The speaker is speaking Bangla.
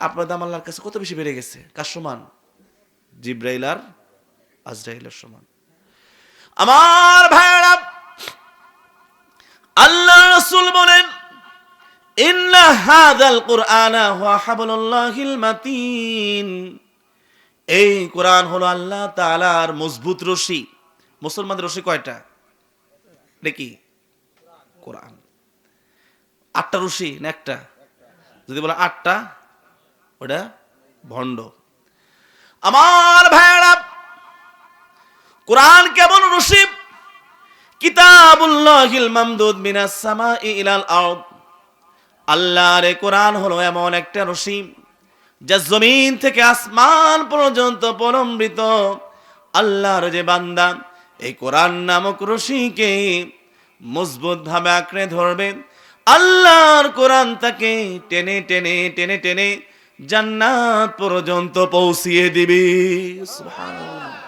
আপনার দাম আল্লাহর কাছে কত বেশি বেড়ে গেছে? কার সমান? জিব্রাইল আর আজরাইলের সমান। আমার ভাইরা আল্লাহ রসুল বলেন, ইন্না হাদাল কুরআনা হুয়া হাবলুল্লাহিল মাতিন। এই কোরআন হলো আল্লাহ তাআলার মজবুত রশি। মুসলমানদের রশি কয়টা? দেখি কোরআন। আটটা রশি না একটা? যদি বলে আটটা ওটা ভণ্ড। আমার ভাইয়েরা, কোরআন কেমন রশি কিতাবুল্লাহিল মামদুদ মিনাস সামাই ইলাল আরদ। আল্লাহর কোরআন হলো এমন একটা রশি যা জমিন থেকে আসমান পর্যন্ত প্রলম্বিত। আল্লাহর যে বান্দা, এই কোরআন নামক রশিকে মজবুত ভাবে আঁকড়ে ধরবে। আল্লাহর কোরআন তাকে টেনে টেনে টেনে টেনে জান্নাত পর্যন্ত পৌঁছিয়ে দিবি। সুবহানাল্লাহ।